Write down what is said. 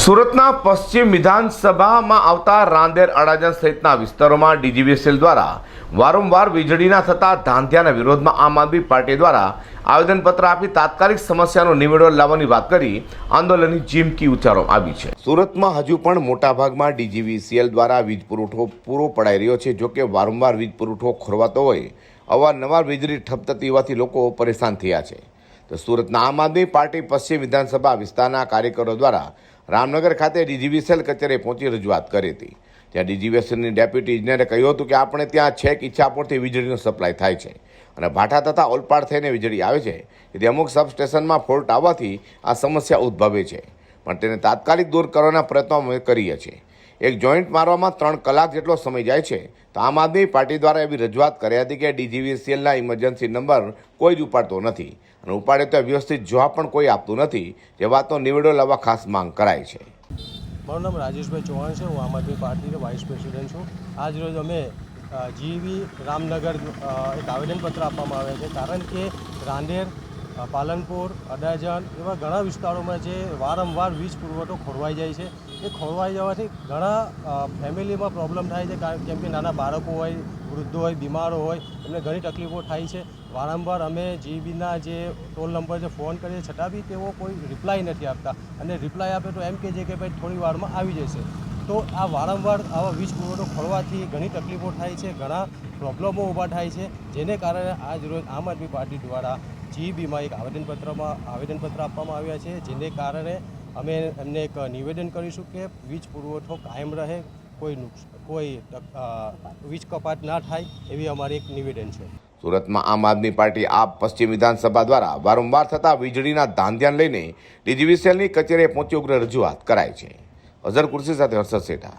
સુરતના પશ્ચિમ વિધાનસભામાં આવતા રાંદેર અડાજણ સહિતના વિસ્તારોમાં ડીજીવીએસએલ દ્વારા વારંવાર વીજળીના થતા ધાંધ્યાના વિરોધમાં આમ આદમી પાર્ટી દ્વારા આવેદનપત્ર આપી તાત્કાલિક સમસ્યાનો નિવેડો લાવવાની વાત કરી આંદોલનની ચીમકી ઉચ્ચારવામાં આવી છે. સુરતમાં હજુ પણ મોટાભાગમાં ડીજીવીસીએલ દ્વારા વીજ પુરવઠો પૂરો પડાઈ રહ્યો છે. જોકે વારંવાર વીજ પુરવઠો ખોરવાતો હોય, અવારનવાર વીજળી ઠપ થતી હોવાથી લોકો પરેશાન થયા છે. તો સુરતના આમ આદમી પાર્ટી પશ્ચિમ વિધાનસભા વિસ્તારના કાર્યકરો દ્વારા રામનગર ખાતે ડીજીવીસીએલ કચેરીએ પહોંચી રજૂઆત કરી હતી. ત્યાં ડીજીવીએસએલની ડેપ્યુટી ઇજનેરે કહ્યું હતું કે આપણે ત્યાં છેક ઈચ્છાપુરથી વીજળીનો સપ્લાય થાય છે અને ભાઠા તથા ઓલપાડ થઈને વીજળી આવે છે તેથી અમુક સબસ્ટેશનમાં ફોલ્ટ આવવાથી આ સમસ્યા ઉદ્ભવે છે. પણ તેને તાત્કાલિક દૂર કરવાના પ્રયત્નો અમે કરીએ છીએ. એક જોઈન્ટ મારવામાં ત્રણ કલાક જેટલો સમય જાય છે. તો આમ આદમી પાર્ટી દ્વારા એવી રજૂઆત કરી હતી કે ડીજીવીસીએલના ઇમરજન્સી નંબર કોઈ જ ઉપાડતો નથી. અને ઉપાડે તો વ્યવસ્થિત જવાબ પણ કોઈ આપતું નથી. જે વાતનો નિવેડો લાવવા ખાસ માંગ કરાય છે. મારું નામ રાજેશભાઈ ચૌહાણ છે. હું આમ આદમી પાર્ટીનો વાઇસ પ્રેસિડેન્ટ છું. આજ રોજ અમે જીવી રામનગર એક આવેદનપત્ર આપવામાં આવે છે. કારણ કે રાંદેર પાલનપુર, અડાજણ એવા ઘણા વિસ્તારોમાં જે વારંવાર વીજ પુરવઠો ખોરવાઈ જાય છે. એ ખોરવાઈ જવાથી ઘણા ફેમિલીમાં પ્રોબ્લેમ થાય છે, કારણ કેમ કે નાના બાળકો હોય, વૃદ્ધો હોય, બીમારો હોય, એમને ઘણી તકલીફો થાય છે. વારંવાર અમે જીબીના જે ટોલ નંબર જે ફોન કરીએ, છતાં બી તેઓ કોઈ રિપ્લાય નથી આપતા. અને રિપ્લાય આપે તો એમ કહે છે કે ભાઈ થોડી વારમાં આવી જશે. તો આ વારંવાર આવા વીજ પુરવઠો ખોરવાથી ઘણી તકલીફો થાય છે, ઘણા પ્રોબ્લેમો ઊભા થાય છે, જેને કારણે આજ રોજ આમ આદમી પાર્ટી દ્વારા જીબીમાં એક આવેદનપત્રમાં આવેદનપત્ર આપવામાં આવ્યા છે, જેને કારણે અમે એમને એક નિવેદન કરીશું કે વીજ પુરવઠો કાયમ રહે, કોઈ કોઈ વીજ કપાત ના થાય એવી અમારી એક નિવેદન છે. સુરતમાં આમ આદમી પાર્ટી આપ પશ્ચિમ વિધાનસભા દ્વારા વારંવાર થતા વીજળીના ધાંધ્યાન લઈને ડીજીવીસીએલની કચેરીએ પહોંચી ઉગ્ર રજૂઆત કરાય છે. અઝર કુર્સી સાથે હર્ષદ સેઠા